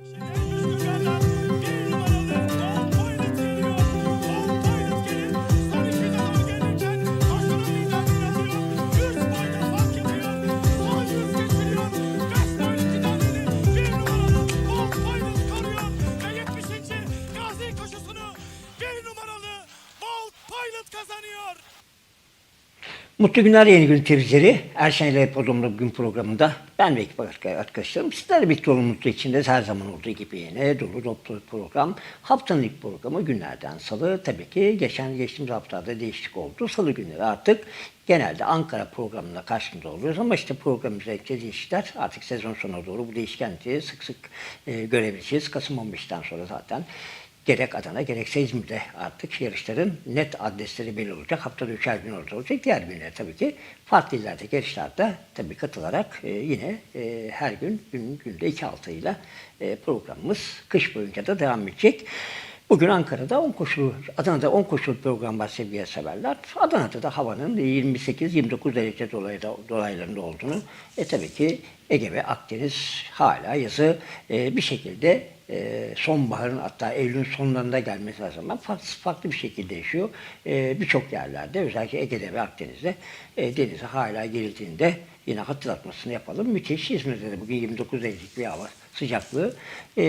kazanıyor. Mutlu günler yeni gün temizleri. Erşen ile Podumlu Bugün programında ben ve ekip arkadaşlarım sizlerle birlikte olun mutlu içinde her zaman olduğu gibi yine dolu dolu program. Haftanın ilk programı günlerden salı. Tabii ki geçen geçtiğimiz haftada değişiklik oldu. Salı günleri artık genelde Ankara programında karşımıza oluyoruz ama işte programımızda değişiklikler artık sezon sonuna doğru bu değişkenliği sık sık e, görebileceğiz. Kasım 15'ten sonra zaten gerek Adana gerekse İzmir'de artık yarışların net adresleri belli olacak. Haftada üçer gün orada olacak. Diğer günler tabii ki farklı illerdeki yarışlarda tabii katılarak e, yine e, her gün gün günde iki altıyla e, programımız kış boyunca da devam edecek. Bugün Ankara'da 10 koşulu, Adana'da 10 koşulu program var sevgili severler. Adana'da da havanın 28-29 derece dolaylarında olduğunu, e tabii ki Ege ve Akdeniz hala yazı e, bir şekilde e, sonbaharın hatta Eylül'ün sonlarında gelmesi lazım. farklı, farklı bir şekilde yaşıyor. E, Birçok yerlerde özellikle Ege'de ve Akdeniz'de e, denize hala girildiğinde yine hatırlatmasını yapalım. Müthiş İzmir'de de bugün 29 derecelik bir hava sıcaklığı e,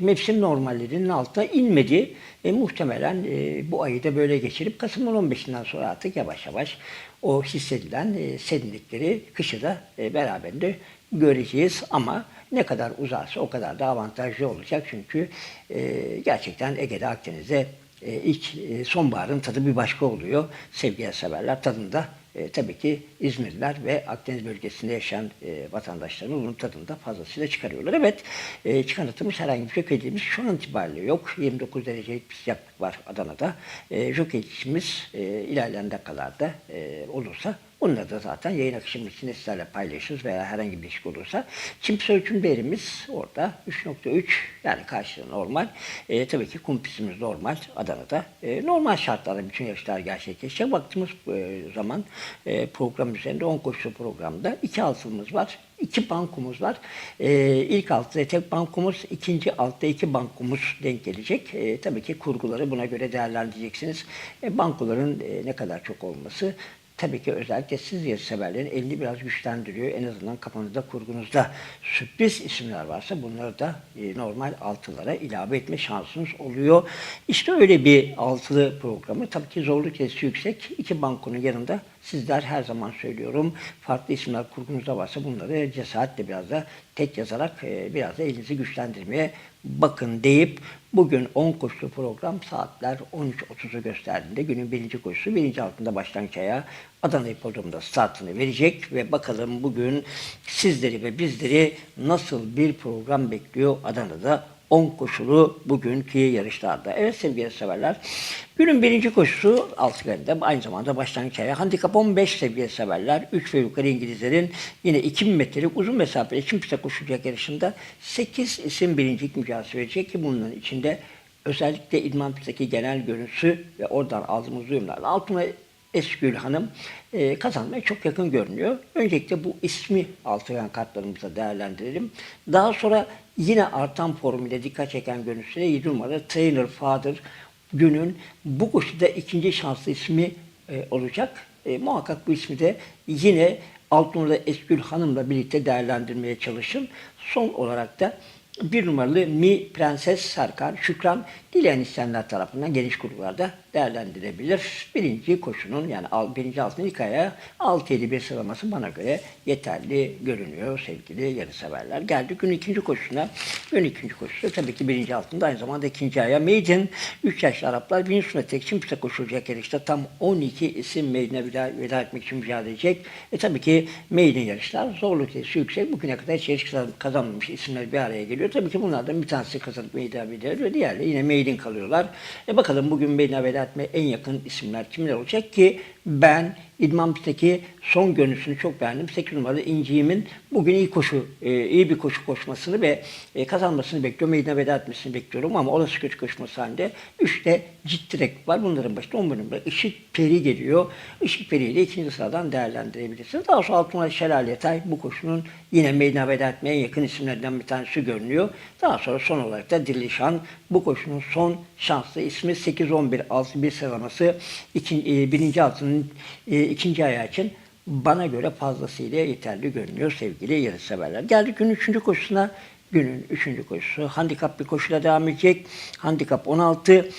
mevsim normallerinin altına inmedi. E, muhtemelen e, bu ayı da böyle geçirip Kasım'ın 15'inden sonra artık yavaş yavaş o hissedilen e, serinlikleri kışı da e, beraberinde göreceğiz ama ne kadar uzarsa o kadar da avantajlı olacak çünkü e, gerçekten Ege'de Akdeniz'de e, ilk e, sonbaharın tadı bir başka oluyor. Sevgili severler tadında e, tabii ki İzmirliler ve Akdeniz bölgesinde yaşayan e, vatandaşların bunun tadını da fazlasıyla çıkarıyorlar. Evet, e, çıkartımız herhangi bir jokeyliğimiz şu an itibariyle yok. 29 derecelik bir sıcaklık var Adana'da. E, jokeyliğimiz e, ilerleyen dakikalarda e, olursa Bunları da zaten yayın akışımız için sizlerle paylaşırız veya herhangi bir değişik olursa. Çimps ölçüm değerimiz orada 3.3 yani karşılığı normal. E, tabii ki kum pistimiz normal Adana'da. E, normal şartlarda bütün yarışlar gerçekleşecek. Baktığımız e, zaman e, program üzerinde 10 koşulu programda iki altımız var. iki bankumuz var. E, ilk altta tek bankumuz, ikinci altta iki bankumuz denk gelecek. E, tabii ki kurguları buna göre değerlendireceksiniz. E, bankuların e, ne kadar çok olması tabii ki özellikle siz yarış severlerin elini biraz güçlendiriyor. En azından kafanızda, kurgunuzda sürpriz isimler varsa bunları da e, normal altılara ilave etme şansınız oluyor. İşte öyle bir altılı programı. Tabii ki zorluk derecesi yüksek. İki bankonun yanında sizler her zaman söylüyorum farklı isimler kurgunuzda varsa bunları cesaretle biraz da tek yazarak e, biraz da elinizi güçlendirmeye bakın deyip bugün 10 koşulu program saatler 13.30'u gösterdiğinde günün birinci koşusu birinci altında başlangıç ayağı Adana Hipodromu'nda startını verecek ve bakalım bugün sizleri ve bizleri nasıl bir program bekliyor Adana'da 10 koşulu bugünkü yarışlarda. Evet sevgili severler. Günün birinci koşusu Altıgen'de aynı zamanda başlangıç ayağı. Handikap 15 sevgili severler. 3 ve yukarı İngilizlerin yine 2000 metrelik uzun mesafeli için piste koşulacak yarışında 8 isim birincilik mücadelesi verecek ki bunun içinde özellikle İdman pistteki genel görüntüsü ve oradan aldığımız duyumlarla altına Esgül Hanım e, kazanmaya çok yakın görünüyor. Öncelikle bu ismi altıgen kartlarımıza değerlendirelim. Daha sonra yine artan formüle dikkat çeken görüntüsüyle 7 numara Trainer Father günün bu koşuda ikinci şanslı ismi e, olacak. E, muhakkak bu ismi de yine alt numarada Esgül Hanım'la birlikte değerlendirmeye çalışın. Son olarak da bir numaralı Mi Prenses Serkan Şükran dileyen isteyenler tarafından geniş gruplarda değerlendirebilir. Birinci koşunun yani birinci altın ilk ayağı 6-7 bir sıralaması bana göre yeterli görünüyor sevgili yarışseverler. Geldik gün ikinci koşusuna. Gün ikinci koşusu tabii ki birinci altında aynı zamanda ikinci ayağı Maiden. 3 yaşlı Araplar bir üstüne tek için piste koşulacak yarışta tam 12 isim Maiden'e veda, veda etmek için mücadele edecek. E tabii ki Maiden yarışlar zorluk yüksek. Bugüne kadar hiç yarış kazan- kazanmamış isimler bir araya geliyor. Tabii ki bunlardan bir tanesi kazanıp veda ediyor. Diğerleri yine Maiden kalıyorlar. E bakalım bugün etmeye en yakın isimler kimler olacak ki ben İdman pistteki son görünüşünü çok beğendim. 8 numaralı İnciğim'in bugün iyi koşu, e, iyi bir koşu koşmasını ve e, kazanmasını bekliyorum. Meydana veda etmesini bekliyorum ama olası kötü koşması halinde 3'te ciddi rakip var. Bunların başında 11 numara Işık Peri geliyor. Işık Peri ile ikinci sıradan değerlendirebilirsiniz. Daha sonra 6 numara Şelal Yatay bu koşunun yine meydana veda etmeye yakın isimlerden bir tanesi görünüyor. Daha sonra son olarak da Dirlişan bu koşunun son şanslı ismi 8-11 altı bir sıralaması iki, e, birinci altının e, ikinci ayağı için bana göre fazlasıyla yeterli görünüyor sevgili yarışseverler. Geldik günün üçüncü koşusuna. Günün üçüncü koşusu. Handikap bir koşuyla devam edecek. Handikap 16.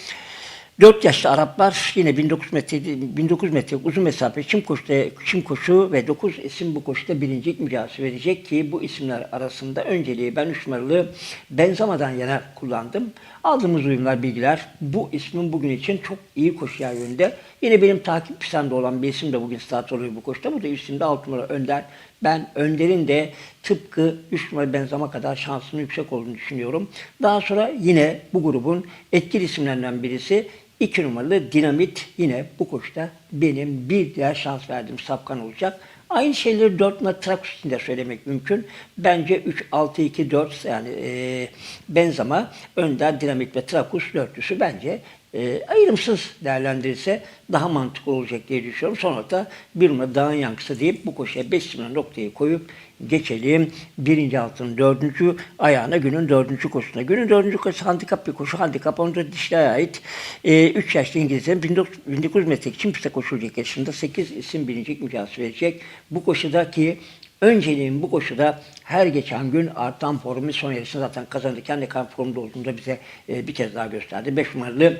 4 yaşlı Araplar yine 1900 metre 1900 metre uzun mesafe çim koşu, çim koşu ve 9 isim bu koşuda birincilik mücadelesi verecek ki bu isimler arasında önceliği ben 3 numaralı Benzama'dan yana kullandım. Aldığımız uyumlar, bilgiler bu ismin bugün için çok iyi koşuya yönünde. Yine benim takip pistemde olan bir isim de bugün start oluyor bu koşuda. Bu da isimde 6 numara Önder. Ben Önder'in de tıpkı 3 numara Benzama kadar şansının yüksek olduğunu düşünüyorum. Daha sonra yine bu grubun etkili isimlerinden birisi 2 numaralı Dinamit yine bu koşuda benim bir diğer şans verdiğim sapkan olacak. Aynı şeyleri 4 numara Trakus için de söylemek mümkün. Bence 3, 6, 2, 4 yani e, Benzama, Önder, Dinamit ve Trakus dörtlüsü bence e, ayrımsız değerlendirirse daha mantıklı olacak diye düşünüyorum. Sonra da bir numara dağın yankısı deyip bu koşuya 5 numara noktayı koyup geçelim. Birinci altının dördüncü ayağına günün dördüncü koşusuna. Günün dördüncü koşusu handikap bir koşu. Handikap onu da dişliğe ait. 3 yaşlı İngilizlerin 1900 metre için piste koşulacak yaşında 8 isim birinci mücadelesi verecek. Bu koşudaki Önceliğin bu koşuda her geçen gün artan formu son yarışını zaten kazanırken ne kadar formda olduğunu da bize e, bir kez daha gösterdi. 5 numaralı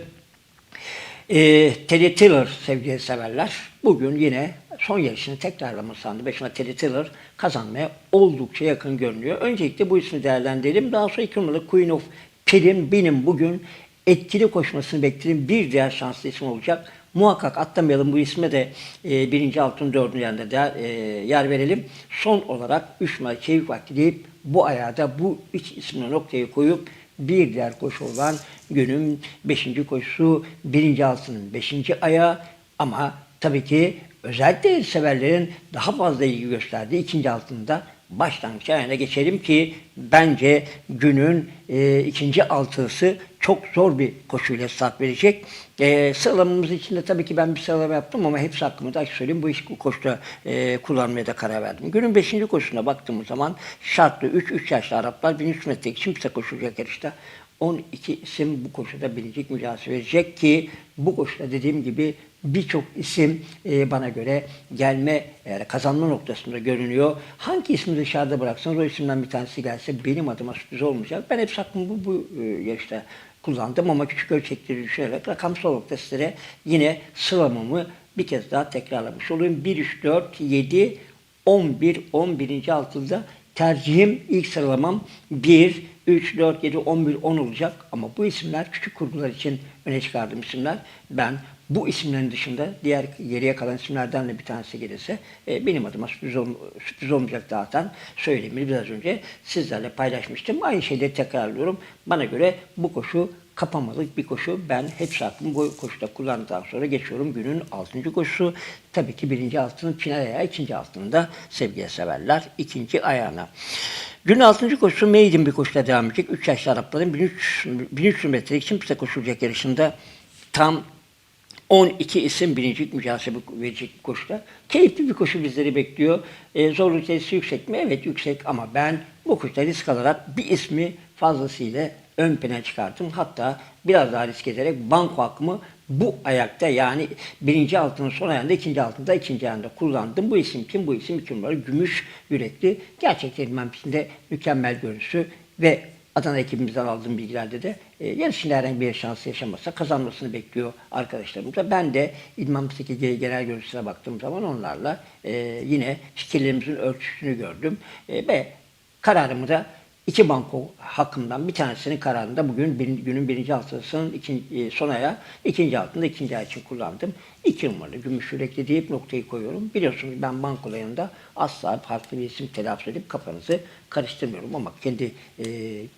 e, Teddy Tiller sevgili severler. Bugün yine son yarışını tekrarlaması sandı. 5 numaralı Teddy Tiller kazanmaya oldukça yakın görünüyor. Öncelikle bu ismi değerlendirelim. Daha sonra 2 numaralı Queen of Perim benim bugün etkili koşmasını beklediğim bir diğer şanslı isim olacak. Muhakkak atlamayalım bu isme de e, birinci altın dördüncü yerinde de e, yer verelim. Son olarak üç numara çevik vakti deyip bu ayağa da bu üç ismini noktayı koyup bir diğer koşu olan günün beşinci koşusu birinci altının beşinci ayağı ama tabii ki özellikle severlerin daha fazla ilgi gösterdiği ikinci altında başlangıç ayağına geçelim ki bence günün e, ikinci altısı çok zor bir koşuyla start verecek. E, sıralamamız içinde tabii ki ben bir sıralama yaptım ama hepsi hakkında açık söyleyeyim bu iş koşuda e, kullanmaya da karar verdim. Günün beşinci koşusuna baktığımız zaman şartlı 3-3 yaşlı Araplar 1300 metre piste koşulacak yarışta 12 isim bu koşuda birinci mücadele verecek ki bu koşuda dediğim gibi birçok isim e, bana göre gelme yani kazanma noktasında görünüyor. Hangi ismi dışarıda bıraksanız o isimden bir tanesi gelse benim adıma sürpriz olmayacak. Ben hep hakkımı bu, bu e, yarışta kullandım ama küçük ölçekleri düşünerek rakamsal sizlere yine sıramamı bir kez daha tekrarlamış olayım. 1, 3, 4, 7, 11, 11. altında tercihim ilk sıralamam 1, 3, 4, 7, 11, 10 olacak. Ama bu isimler küçük kurgular için öne çıkardığım isimler. Ben bu isimlerin dışında diğer geriye kalan isimlerden de bir tanesi gelirse e, benim adıma sürpriz, ol, sürpriz olmayacak zaten söyleyeyim biraz önce sizlerle paylaşmıştım. Aynı şeyleri tekrarlıyorum. Bana göre bu koşu kapamalık bir koşu. Ben hepsi hakkımı bu koşuda kullandıktan sonra geçiyorum günün 6. koşusu. Tabii ki birinci altının final ayağı, ikinci altında sevgili severler ikinci ayağına. Günün 6. koşusu maiden bir koşuda devam edecek. 3 yaşlı Arapların 1300 metrelik için piste koşulacak yarışında tam 12 isim birincilik mücadele verecek koşuda. Keyifli bir koşu bizleri bekliyor. E, zorluk derecesi yüksek mi? Evet yüksek ama ben bu koşuda risk alarak bir ismi fazlasıyla ön plana çıkarttım. Hatta biraz daha risk ederek banko hakkımı bu ayakta yani birinci altının son ayağında, ikinci altında, ikinci ayağında kullandım. Bu isim kim? Bu isim iki numaralı gümüş yürekli. Gerçekten idman pistinde mükemmel görüntüsü ve Adana ekibimizden aldığım bilgilerde de e, yarışında herhangi bir şans yaşamasa kazanmasını bekliyor arkadaşlarımız da. Ben de İdman Pisteki genel görüntüsüne baktığım zaman onlarla e, yine fikirlerimizin ölçüsünü gördüm. E, ve kararımı da iki banko hakkından bir tanesinin kararında bugün bir, günün birinci haftasının ikinci, e, son aya ikinci altında ikinci ay için kullandım. İki numaralı gümüş yürekli deyip noktayı koyuyorum. Biliyorsunuz ben bankolarında asla farklı bir isim telaffuz edip kafanızı karıştırmıyorum ama kendi e,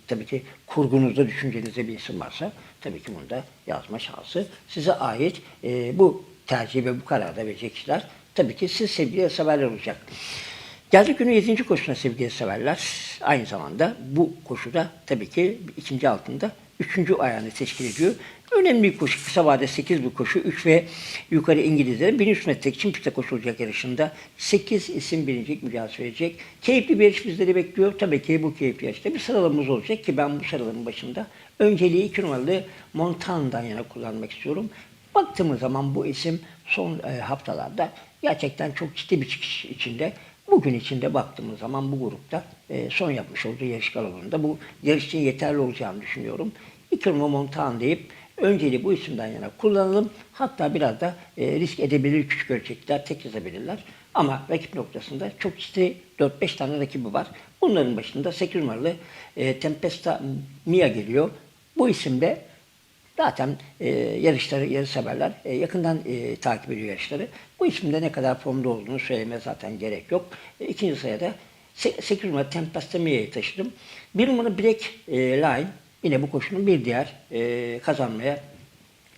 tabii ki kurgunuzda düşüncenizde bir isim varsa tabii ki bunu da yazma şansı size ait. E, bu tercih ve bu kararda verecek kişiler tabii ki siz sevgili severler olacak. Geldik günün 7. koşusuna sevgili severler. Aynı zamanda bu koşuda tabii ki ikinci altında üçüncü ayağını teşkil ediyor. Önemli bir koşu. Kısa vade 8 bir koşu. 3 ve yukarı İngilizlerin 1300 metre için piste koşulacak yarışında 8 isim birincilik mücadele verecek. Keyifli bir yarış bizleri bekliyor. Tabii ki bu keyifli yarışta bir sıralamamız olacak ki ben bu sıralamın başında önceliği 2 numaralı Montana'dan yana kullanmak istiyorum. Baktığımız zaman bu isim son e, haftalarda gerçekten çok ciddi bir çıkış içinde. Bugün içinde baktığımız zaman bu grupta e, son yapmış olduğu yarış galonunda bu yarış için yeterli olacağını düşünüyorum. Numara Montan deyip önceliği bu isimden yana kullanalım. Hatta biraz da e, risk edebilir küçük ölçekler, tek yazabilirler. Ama rakip noktasında çok ciddi 4-5 tane rakibi var. Bunların başında 8 numaralı e, Tempesta Mia geliyor. Bu isimde Zaten e, yarışları, yarış severler e, yakından e, takip ediyor yarışları. Bu isimde ne kadar formda olduğunu söylemeye zaten gerek yok. E, ikinci sırada 8 numara Tempesta taşıdım. 1 numara Black e, Line yine bu koşunun bir diğer e, kazanmaya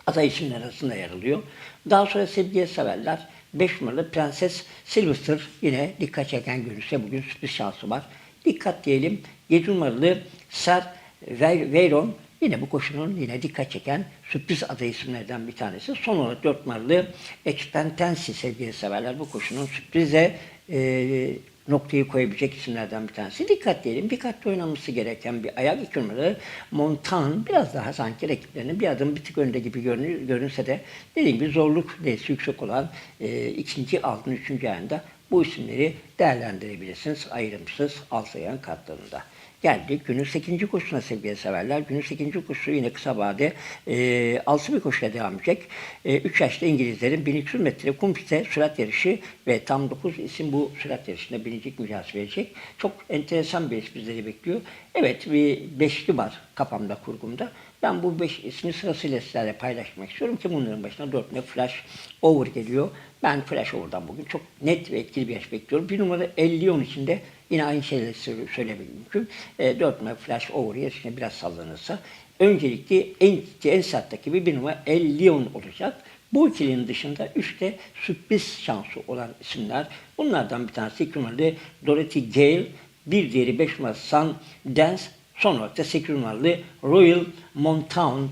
aday isimler arasında yer alıyor. Daha sonra sevgiye severler. 5 numaralı Prenses Sylvester yine dikkat çeken görünüşte bugün sürpriz şansı var. Dikkat diyelim 7 numaralı Ser Veyron yine bu koşunun yine dikkat çeken sürpriz aday isimlerden bir tanesi. Son olarak 4 numaralı Expentensi sevgili severler bu koşunun sürprize e, noktayı koyabilecek isimlerden bir tanesi. Dikkat diyelim, dikkatli oynanması gereken bir ayak iki numaralı Montan biraz daha sanki rakiplerinin bir adım bir tık önde gibi görünse de dediğim gibi zorluk değerisi yüksek olan e, ikinci, altın, üçüncü ayında bu isimleri değerlendirebilirsiniz ayrımsız alt ayağın kartlarında. Geldik günün 8. koşusuna sevgili severler. Günün 8. koşusu yine kısa vade e, 6 bir koşuyla devam edecek. E, 3 yaşlı İngilizlerin 1200 metre kum piste sürat yarışı ve tam 9 isim bu sürat yarışında birinci mücadele verecek. Çok enteresan bir iş bizleri bekliyor. Evet bir beşli var kafamda kurgumda. Ben bu beş ismi sırasıyla sizlerle paylaşmak istiyorum ki bunların başına 4 ne flash over geliyor. Ben flash over'dan bugün çok net ve etkili bir yaş bekliyorum. Bir numara 50 10 içinde yine aynı şeyleri söyle- söylemek mümkün. E, 4 numara flash over yarışına biraz sallanırsa öncelikle en, en sert rakibi bir numara 50 10 olacak. Bu ikilinin dışında üçte sürpriz şansı olan isimler. Bunlardan bir tanesi iki numaralı Dorothy Gale, bir diğeri 5 numaralı Sun Dance, son olarak da 8 numaralı Royal Montown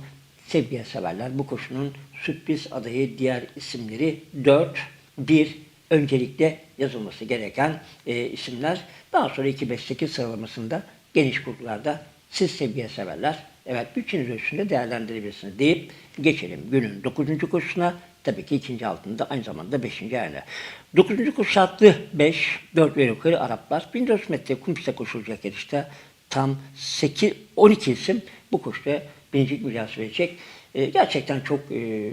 sevgiye severler. Bu koşunun sürpriz adayı diğer isimleri 4, 1 öncelikle yazılması gereken e, isimler. Daha sonra 2-5-8 sıralamasında geniş gruplarda siz sevgiye severler. Evet bütçeniz ölçüsünde değerlendirebilirsiniz deyip geçelim günün 9. koşusuna. Tabii ki ikinci altında aynı zamanda 5. ayağına. 9. koşu şartlı 5, 4 ve yukarı Araplar. 1400 metre kum koşulacak yarışta tam 8, 12 isim bu koşuda birincilik mücadelesi verecek. E, gerçekten çok e,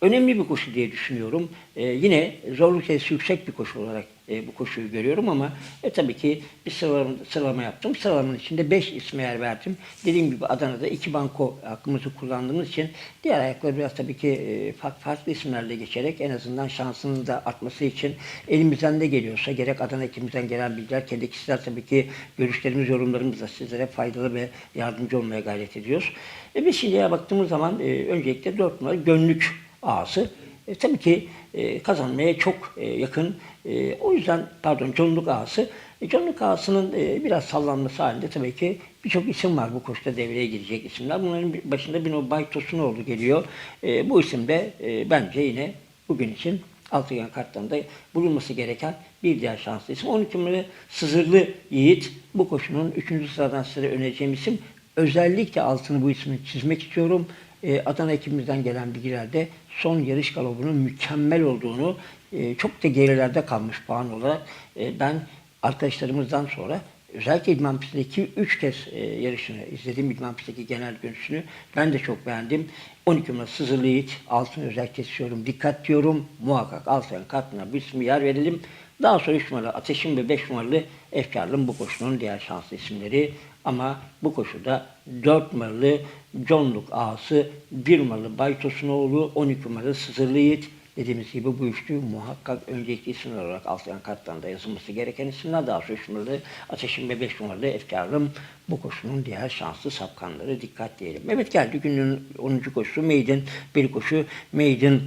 önemli bir koşu diye düşünüyorum. E, yine zorluk yüksek bir koşu olarak e, bu koşuyu görüyorum ama e, tabii ki bir sıralama, sıralama yaptım. Sıralamanın içinde 5 isme yer verdim. Dediğim gibi Adana'da iki banko hakkımızı kullandığımız için diğer ayakları biraz tabii ki e, farklı, farklı isimlerle geçerek en azından şansının da artması için elimizden ne geliyorsa gerek Adana ekibimizden gelen bilgiler, kendi kişisel tabii ki görüşlerimiz, yorumlarımızla sizlere faydalı ve yardımcı olmaya gayret ediyoruz. E, biz şimdiye baktığımız zaman e, öncelikle 4 numara gönlük ağası. E, tabii ki e, kazanmaya çok e, yakın. E, o yüzden pardon Conluk ağası. E, Conluk ağasının e, biraz sallanması halinde tabii ki birçok isim var bu koşuda devreye girecek isimler. Bunların başında bir o Bay Tosunoğlu geliyor. E, bu isim de e, bence yine bugün için Altıgen kartlarında bulunması gereken bir diğer şanslı isim. 12 numaralı Sızırlı Yiğit. Bu koşunun 3. sıradan size önereceğim isim. Özellikle altını bu ismini çizmek istiyorum. Ee, Adana ekibimizden gelen bilgilerde son yarış galobunun mükemmel olduğunu, e, çok da gerilerde kalmış puan olarak e, ben arkadaşlarımızdan sonra özellikle İdman Pisti'ndeki 3 kez e, yarışını izledim. İdman Pisti'ndeki genel görüşünü ben de çok beğendim. 12 numara Sızırlı Yiğit, altını özellikle istiyorum. Dikkat diyorum. Muhakkak altın kartına bir ismi yer verelim. Daha sonra 3 numaralı Ateşin ve 5 numaralı Efkarlım bu koşunun diğer şanslı isimleri. Ama bu koşuda 4 numaralı Conluk ağası, 1 numaralı Bay Tosunoğlu, 12 numaralı Sızırlı Yiğit. Dediğimiz gibi bu üçlü muhakkak öncelikli isimler olarak Aslan kartlarında yazılması gereken isimler. Daha sonra 3 numaralı Ateşin ve 5 numaralı Efkarlım bu koşunun diğer şanslı sapkanları dikkat diyelim. Evet geldi günün 10. koşusu Maiden bir koşu. Maiden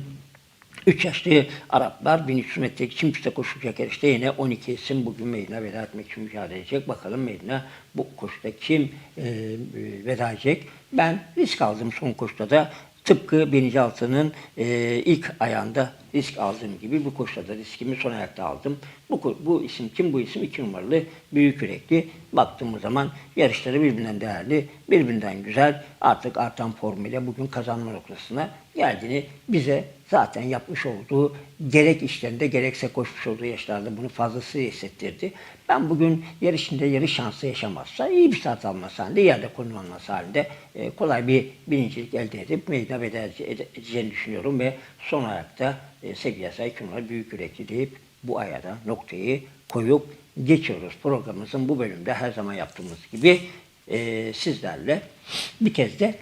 3 yaşlı Araplar 1300 metrelik çim pistte koşulacak yarışta yine 12 isim bugün meydana veda etmek için mücadele edecek. Bakalım meydana bu koşuda kim e, veda edecek. Ben risk aldım son koşuda da tıpkı birinci altının e, ilk ayağında risk aldığım gibi bu koşuda da riskimi son ayakta aldım. Bu, bu isim kim? Bu isim 2 numaralı büyük yürekli. Baktığımız zaman yarışları birbirinden değerli, birbirinden güzel. Artık artan formuyla bugün kazanma noktasına geldiğini bize zaten yapmış olduğu gerek işlerinde gerekse koşmuş olduğu yaşlarda bunu fazlasıyla hissettirdi. Ben bugün yarışında yarış şansı yaşamazsa, iyi bir start alması halinde, yerde konulması halinde e, kolay bir birincilik elde edip meydana edeceğini düşünüyorum ve son ayakta e, sevgili iki numara büyük yürekli deyip bu ayada noktayı koyup geçiyoruz. Programımızın bu bölümde her zaman yaptığımız gibi e, sizlerle bir kez de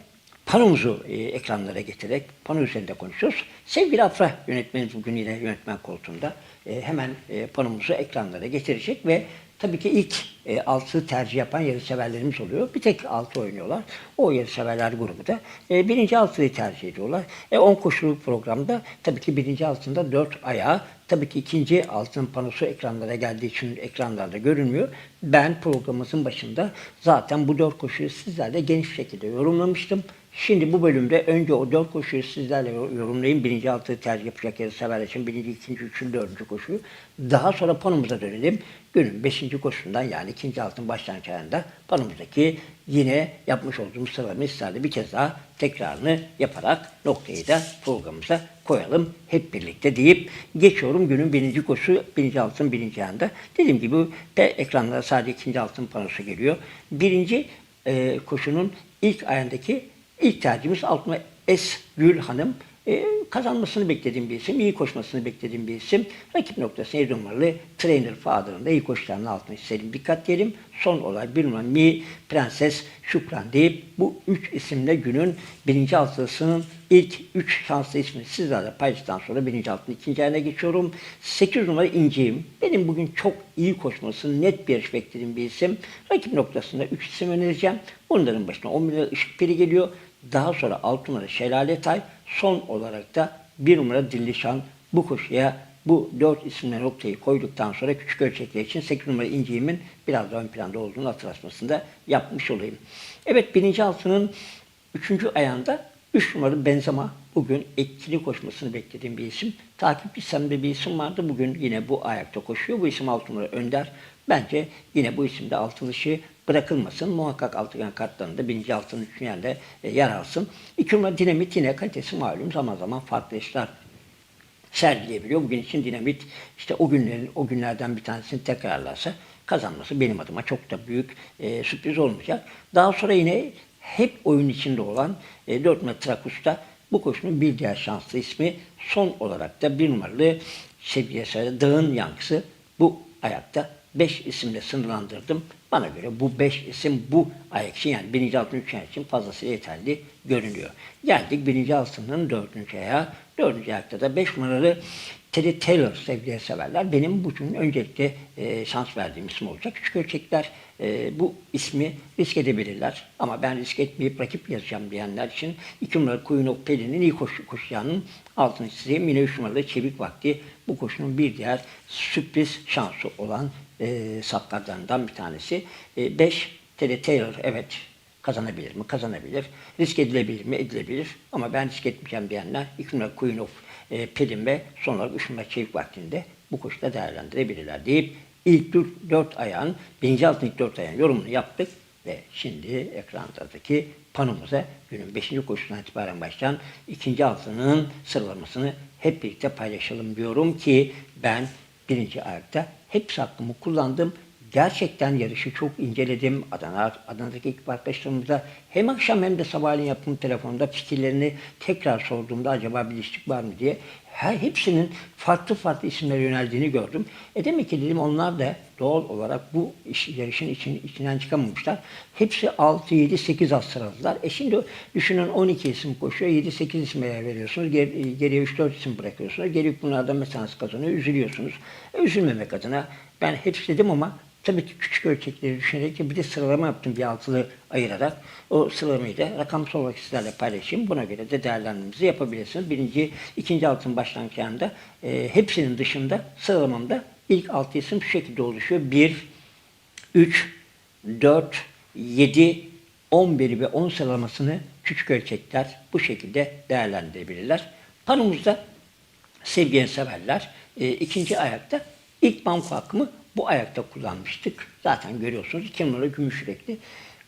panomuzu e, ekranlara getirerek pano üzerinde konuşuyoruz. Sevgili Afra yönetmenimiz bugün yine yönetmen koltuğunda e, hemen e, panomuzu ekranlara getirecek ve tabii ki ilk e, altı tercih yapan yarışseverlerimiz oluyor. Bir tek altı oynuyorlar. O yarışseverler grubu da e, birinci altıyı tercih ediyorlar. E, 10 koşuluk programda tabii ki birinci altında dört ayağı Tabii ki ikinci altın panosu ekranlara geldiği için ekranlarda görünmüyor. Ben programımızın başında zaten bu dört koşuyu sizlerle geniş şekilde yorumlamıştım. Şimdi bu bölümde önce o dört koşuyu sizlerle yorumlayayım. Birinci altı tercih yapacak yarı severler için birinci, ikinci, üçüncü, dördüncü koşuyu. Daha sonra panomuza dönelim. Günün beşinci koşusundan yani ikinci altın başlangıç ayında panomuzdaki yine yapmış olduğumuz sıralamayı sizlerle bir kez daha tekrarını yaparak noktayı da programımıza koyalım hep birlikte deyip geçiyorum günün birinci koşu, birinci altın birinci ayında. Dediğim gibi de ekranlara sadece ikinci altın panosu geliyor. Birinci e, koşunun ilk ayındaki ilk tercihimiz Altına Es Gül Hanım. E, kazanmasını beklediğim bir isim, iyi koşmasını beklediğim bir isim. Rakip noktası 7 numaralı Trainer Father'ın da iyi koşularının altına isterim. Dikkat diyelim. Son olay bir numaralı Mi Prenses Şükran deyip bu üç isimle günün birinci altısının ilk üç şanslı ismini sizlerle paylaştıktan sonra birinci altının ikinci ayına geçiyorum. 8 numara İnci'yim. Benim bugün çok iyi koşmasını net bir yarış beklediğim bir isim. Rakip noktasında 3 isim önereceğim. Bunların başına 10 numara Işık Peri geliyor. Daha sonra 6 numara Şelale Tay. Son olarak da 1 numara Dillişan bu koşuya bu dört isimle noktayı koyduktan sonra küçük ölçekler için 8 numara İnciğim'in biraz daha ön planda olduğunu hatırlatmasını da yapmış olayım. Evet birinci altının üçüncü ayağında 3 numaralı Benzema bugün etkili koşmasını beklediğim bir isim. Takip listemde bir isim vardı. Bugün yine bu ayakta koşuyor. Bu isim 6 numara Önder. Bence yine bu isimde altılışı bırakılmasın. Muhakkak altıgen kartlarında birinci altının üçüncü yerde e, yer alsın. İki numara Dinamit yine kalitesi malum zaman zaman farklı işler sergileyebiliyor. Bugün için dinamit işte o günlerin o günlerden bir tanesini tekrarlarsa kazanması benim adıma çok da büyük e, sürpriz olmayacak. Daha sonra yine hep oyun içinde olan e, 4 numara Trakus'ta bu koşunun bir diğer şanslı ismi son olarak da bir numaralı seviyesi Dağın Yankısı bu ayakta 5 isimle sınırlandırdım. Bana göre bu 5 isim bu ayak için yani birinci altın üçgen için fazlasıyla yeterli görünüyor. Geldik birinci altının dördüncü ayağı. Dördüncü ayakta da 5 numaralı Teddy Taylor sevgili severler. Benim bugün öncelikle e, şans verdiğim isim olacak. Küçük ölçekler e, bu ismi risk edebilirler. Ama ben risk etmeyip rakip yazacağım diyenler için 2 numaralı of Pelin'in iyi koşu, koşacağının altını çizeyim. Yine 3 numaralı Çevik Vakti bu koşunun bir diğer sürpriz şansı olan e, saplardan bir tanesi. 5 Teddy Taylor evet kazanabilir mi? Kazanabilir. Risk edilebilir mi? Edilebilir. Ama ben risk etmeyeceğim diyenler 2 numara Queen of e, Pelin ve son olarak 3 numara Çevik Vakti'nde bu koşuda değerlendirebilirler deyip ilk 4 ayağın, birinci altın ilk 4 ayağın yorumunu yaptık ve şimdi ekrandaki panomuza günün 5. koşusundan itibaren başlayan ikinci altının sıralamasını hep birlikte paylaşalım diyorum ki ben birinci ayakta hepsi hakkımı kullandım. Gerçekten yarışı çok inceledim. Adana, Adana'daki ekip arkadaşlarımıza hem akşam hem de sabahleyin yaptığım telefonda fikirlerini tekrar sorduğumda acaba bir ilişki var mı diye her hepsinin farklı farklı isimlere yöneldiğini gördüm. E demek ki dedim onlar da doğal olarak bu iş, yarışın için, içinden çıkamamışlar. Hepsi 6, 7, 8 az sıraladılar. E şimdi düşünün 12 isim koşuyor, 7, 8 isim veriyorsunuz. Ger, geriye 3, 4 isim bırakıyorsunuz. Geriye bunlardan mesela kazanıyor, üzülüyorsunuz. E, üzülmemek adına ben hepsi dedim ama Tabii ki küçük ölçekleri düşünerek bir de sıralama yaptım bir altılı ayırarak o sıralamayı da rakamsal olarak sizlerle paylaşayım. Buna göre de değerlendirmemizi yapabilirsiniz. Birinci, ikinci altın başlangıçlarında e, hepsinin dışında sıralamamda ilk altı isim şu şekilde oluşuyor. 1, 3, 4, 7, 11 ve 10 sıralamasını küçük ölçekler bu şekilde değerlendirebilirler. Panomuzda sevgiye severler. E, ikinci ayakta ilk banko hakkımı bu ayakta kullanmıştık. Zaten görüyorsunuz numaralı gümüş yürekli.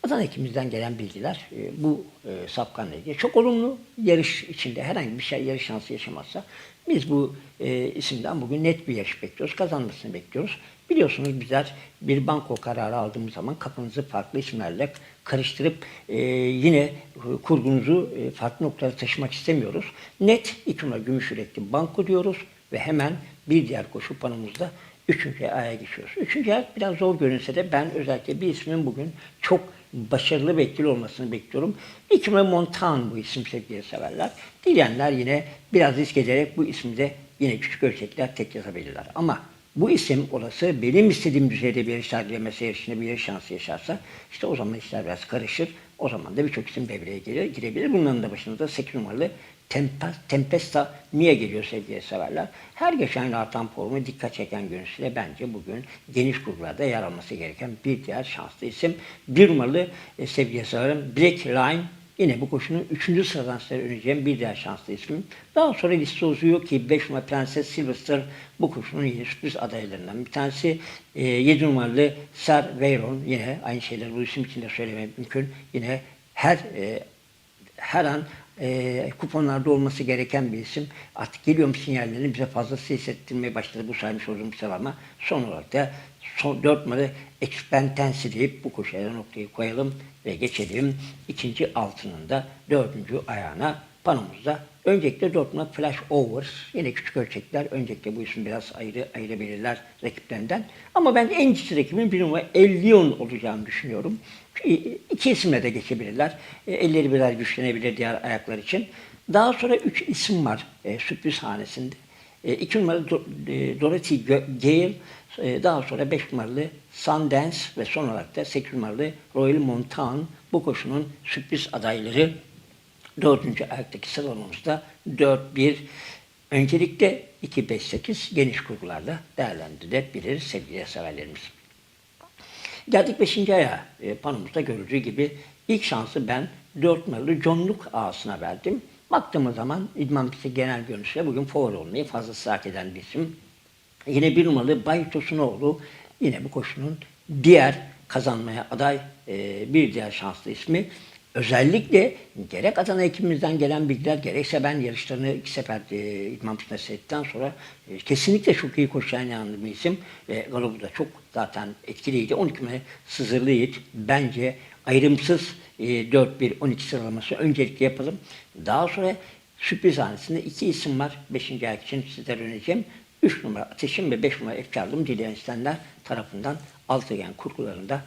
Adana ekimizden gelen bilgiler e, bu e, sapkanla ilgili. Çok olumlu yarış içinde herhangi bir şey yarış şansı yaşamazsa biz bu e, isimden bugün net bir yarış bekliyoruz. Kazanmasını bekliyoruz. Biliyorsunuz bizler bir banko kararı aldığımız zaman kafanızı farklı isimlerle karıştırıp e, yine e, kurgunuzu e, farklı noktalara taşımak istemiyoruz. Net iki numara gümüş yürekli banko diyoruz ve hemen bir diğer koşu panomuzda üçüncü aya geçiyoruz. Üçüncü ay biraz zor görünse de ben özellikle bir ismin bugün çok başarılı ve etkili olmasını bekliyorum. Numara Montan bu isim sevgili severler. Dileyenler yine biraz risk ederek bu ismi de yine küçük ölçekler tek yazabilirler. Ama bu isim olası benim istediğim düzeyde bir yarış sergilemesi yarışında bir şansı yaşarsa işte o zaman işler biraz karışır. O zaman da birçok isim devreye girer, girebilir. Bunların da başında 8 numaralı Tempesta Mia geliyor sevgili severler. Her geçen artan formu dikkat çeken görüntüsüyle bence bugün geniş kurgularda yer alması gereken bir diğer şanslı isim. Bir numaralı e, sevgili severim Black Line Yine bu koşunun 3. sıradan size önereceğim bir diğer şanslı ismim. Daha sonra liste uzuyor ki 5 numaralı Prenses Sylvester bu koşunun yine sürpriz adaylarından bir tanesi. E, 7 numaralı Sir Veyron yine aynı şeyleri bu isim için de söylemek mümkün. Yine her e, her an e, kuponlarda olması gereken bir isim. Artık geliyorum sinyallerini bize fazlası hissettirmeye başladı bu saymış olduğum sıralama. Son olarak da son 4 numaralı Expentensi deyip bu koşuya noktayı koyalım ve geçelim. ikinci altının da dördüncü ayağına panomuzda. Öncelikle 4 numara Flash Over. Yine küçük ölçekler. Öncelikle bu isim biraz ayrı ayırabilirler rakiplerinden. Ama ben en ciddi rakibin bir numara Ellion olacağını düşünüyorum. İki isimle de geçebilirler. E, Elleri biraz güçlenebilir diğer ayaklar için. Daha sonra üç isim var e, sürpriz hanesinde. E, iki numaralı e, Dorothy Gale, e, daha sonra beş numaralı Sundance ve son olarak da sekiz numaralı Royal Mountain bu koşunun sürpriz adayları. Dördüncü ayaktaki sıralamamızda 4-1. Öncelikle 2-5-8 geniş kurgularla değerlendirilebilir sevgili severlerimiz. Geldik 5. aya. E, panomuzda görüldüğü gibi ilk şansı ben 4 numaralı Johnluk ağasına verdim. Baktığımız zaman İdman Pisti genel görünüşüyle bugün favori olmayı fazla hak eden bir isim. Yine bir numaralı Bay Tosunoğlu yine bu koşunun diğer kazanmaya aday e, bir diğer şanslı ismi. Özellikle gerek Adana ekibimizden gelen bilgiler gerekse ben yarışlarını iki sefer e, Pistinde seyrettikten sonra e, kesinlikle çok iyi koşacağına inandığım bir isim. E, Galobu da çok zaten etkiliydi. 12 numara Sızırlı Yiğit bence ayrımsız e, 4-1-12 sıralaması öncelikle yapalım. Daha sonra sürpriz hanesinde iki isim var. 5. ayak için sizlere önereceğim. 3 numara Ateşim ve 5 numara Efkarlım dileyen isteyenler tarafından altıgen kurgularında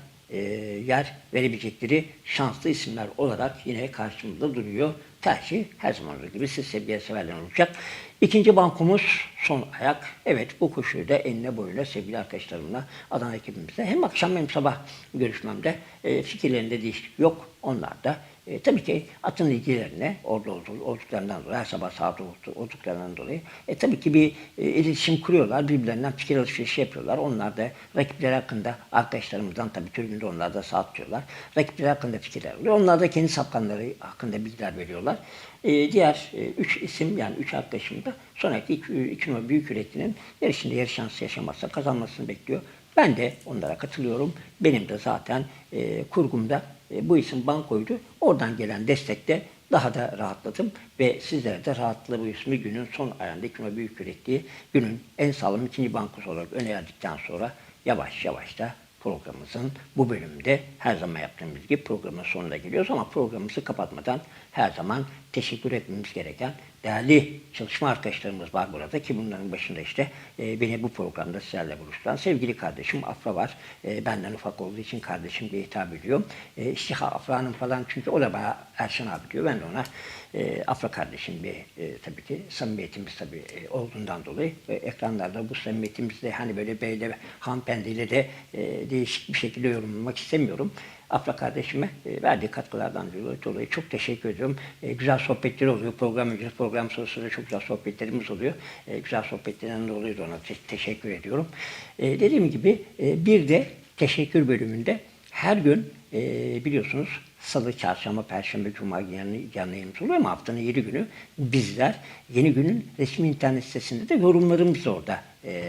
yer verebilecekleri şanslı isimler olarak yine karşımızda duruyor. Tercih her zaman olduğu gibi siz sevgiye severler olacak. İkinci bankomuz son ayak. Evet bu koşuyu da enine boyuna sevgili arkadaşlarımla Adana ekibimizle hem akşam hem sabah görüşmemde e, fikirlerinde değişiklik yok. Onlar da e, tabii ki atın ilgilerine orada olduklarından dolayı, her sabah sahada oldu- olduklarından dolayı e, tabii ki bir e, iletişim kuruyorlar, birbirlerinden fikir alışverişi yapıyorlar. Onlar da rakipleri hakkında arkadaşlarımızdan tabii tribünde onlar da saat tutuyorlar. Rakipleri hakkında fikirler alıyor. Onlar da kendi sapkanları hakkında bilgiler veriyorlar. E, diğer e, üç isim yani üç arkadaşım da sonraki iki, iki numara büyük üretinin yarışında yarış şansı yaşamazsa kazanmasını bekliyor. Ben de onlara katılıyorum. Benim de zaten e, kurgumda e, bu isim bankoydu. Oradan gelen destekte daha da rahatladım ve sizlere de rahatlığı bu ismi günün son ayağında ikime büyük ürettiği günün en sağlam ikinci bankosu olarak önerdikten sonra yavaş yavaş da programımızın bu bölümünde her zaman yaptığımız gibi programın sonuna geliyoruz ama programımızı kapatmadan her zaman teşekkür etmemiz gereken değerli çalışma arkadaşlarımız var burada ki bunların başında işte e, beni bu programda sizlerle buluşturan sevgili kardeşim Afra var. E, benden ufak olduğu için kardeşim diye hitap ediyorum. E, işte Afra Hanım falan çünkü o da bana Erşan abi diyor. Ben de ona e, Afra kardeşim bir e, tabii ki samimiyetimiz tabii e, olduğundan dolayı e, ekranlarda bu samimiyetimizde hani böyle beyle hanımefendiyle de e, değişik bir şekilde yorumlamak istemiyorum. Afra kardeşime e, verdiği katkılardan dolayı çok teşekkür ediyorum. E, güzel sohbetler oluyor. Program öncesi, program sonrasında çok güzel sohbetlerimiz oluyor. E, güzel sohbetlerinden dolayı da ona te- teşekkür ediyorum. Dediğim gibi bir de teşekkür bölümünde her gün biliyorsunuz Salı, Çarşamba, Perşembe, Cuma yanı, yayınımız oluyor ama haftanın 7 günü bizler Yeni Gün'ün resmi internet sitesinde de yorumlarımız orada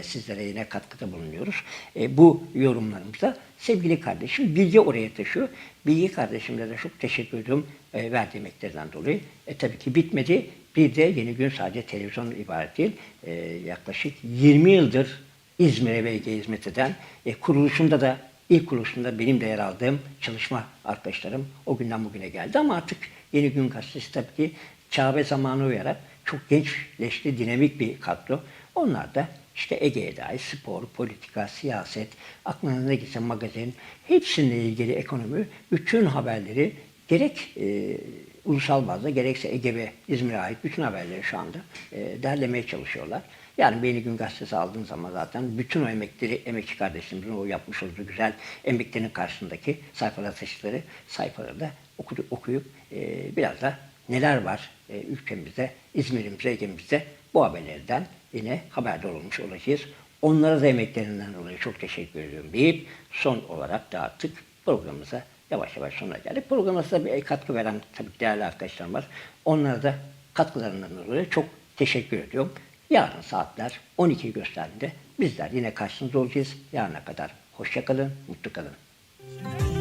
sizlere yine katkıda bulunuyoruz. E, bu yorumlarımızda sevgili kardeşim Bilge oraya taşıyor. Bilge kardeşimle de çok teşekkür ediyorum e, verdiği emeklerinden dolayı. E, tabii ki bitmedi. Bir de Yeni Gün sadece televizyon ibaret değil. E, yaklaşık 20 yıldır İzmir'e BG hizmet eden, e, kuruluşunda da ilk kuruluşunda benim de yer aldığım çalışma arkadaşlarım o günden bugüne geldi ama artık Yeni Gün Gazetesi tabii ki çağ ve zamana uyarak çok gençleşti, dinamik bir kadro. Onlar da işte Ege'ye dair spor, politika, siyaset, aklına ne gitse magazin, hepsininle ilgili ekonomi, bütün haberleri gerek e, ulusal bazda gerekse Ege ve İzmir'e ait bütün haberleri şu anda e, derlemeye çalışıyorlar. Yani Beyni Gün Gazetesi aldığın zaman zaten bütün o emekleri, emekçi kardeşlerimizin o yapmış olduğu güzel emeklerinin karşısındaki sayfalar taşıtları sayfaları da okudu, okuyup e, biraz da neler var e, ülkemizde, İzmir'imizde, Ege'mizde bu haberlerden yine haberdar olmuş olacağız. Onlara da emeklerinden dolayı çok teşekkür ediyorum deyip son olarak da artık programımıza yavaş yavaş sonuna geldik. Programımıza bir katkı veren tabii değerli arkadaşlarım var. Onlara da katkılarından dolayı çok teşekkür ediyorum. Yarın saatler 12 gösterdiğinde bizler yine karşınızda olacağız. Yarına kadar hoşça kalın, mutlu kalın.